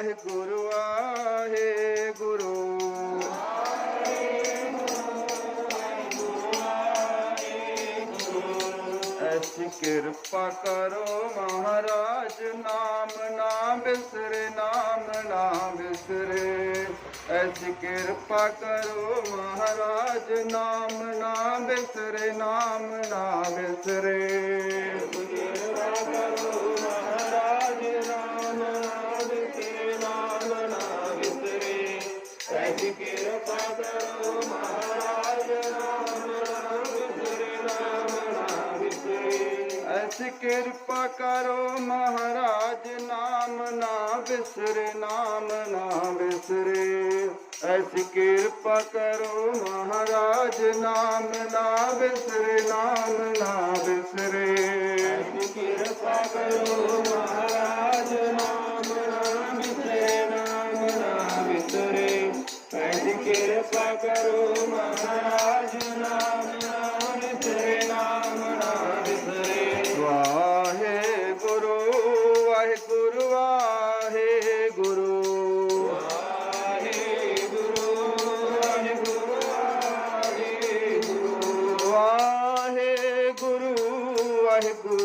ਵਾਹਿਗੁਰੂ ਐਸੀ ਕਿਰਪਾ ਕਰੋ ਮਹਾਰਾਜ, ਨਾਮ ਨਾ ਬਿਸਰੇ, ਨਾਮ ਨਾ ਬਿਸਰੇ। ਐਸੀ ਕਿਰਪਾ ਕਰੋ ਮਹਾਰਾਜ, ਨਾਮ ਨਾ ਬਿਸਰੇ, ਨਾਮ ਨਾ ਬਿਸਰੇ। ਐਸੀ ਕਿਰਪਾ ਕਰੋ ਮਹਾਰਾਜ ਨਾਮ ਨਾ ਬਿਸਰੇ ਨਾਮ ਨਾ ਬਿਸਰੇ ਐਸੀ ਕਿਰਪਾ ਕਰੋ ਮਹਾਰਾਜ ਨਾਮ ਨਾ ਬਿਸਰੇ ਨਾਮ ਨਾ ਵਿਸਰੇ ਐਸੀ ਕਿਰਪਾ ਕਰੋ ਮਹਾਰਾਜ ਨਾਮ ਨਾ ਬਿਸਰੇ ਨਾਮ ਨਾ ਵਿਸਰੇ ਐਸੀ ਕਿਰਪਾ ਕਰੋ ਮਹਾਰਾਜ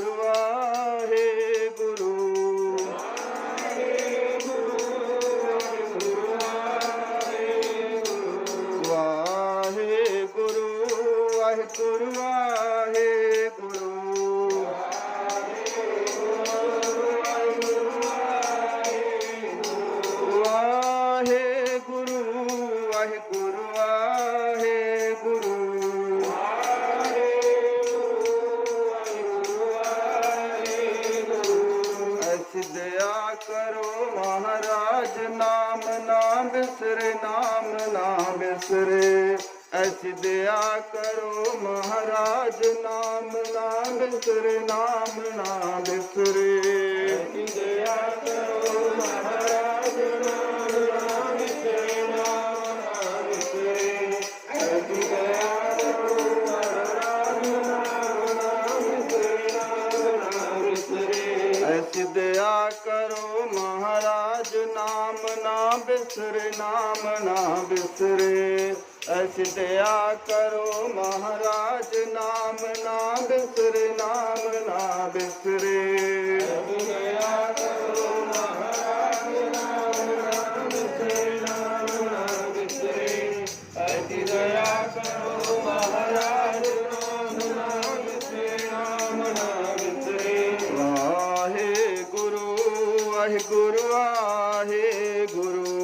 हुआ है ਦਇਆ ਕਰੋ ਮਹਾਰਾਜ, ਨਾਮ ਨਾ ਬਿਸਰੇ ਨਾਮ ਨਾ ਬਿਸਰੇ ਐਸੀ ਦਿਆ ਕਰੋ ਮਹਾਰਾਜ, ਨਾਮ ਨਾ ਬਿਸਰੇ ਨਾਮ ਨਾ ਬਿਸਰੇ ਬਿਸਰੇ ਦਇਆ ਕਰੋ ਮਹਾਰਾਜ, ਨਾਮ ਨਾ ਬਿਸਰੇ, ਨਾਮ ਨਾ ਬਿਸਰੇ। ਐਸੀ ਦਇਆ ਕਰੋ ਮਹਾਰਾਜ, ਨਾਮ ਨਾ ਬਿਸਰੇ, ਨਾਮ ਨਾ ਬਿਸਰੇ। ਵਾਹਿਗੁਰੂ ਵਾਹਿਗੁਰੂ।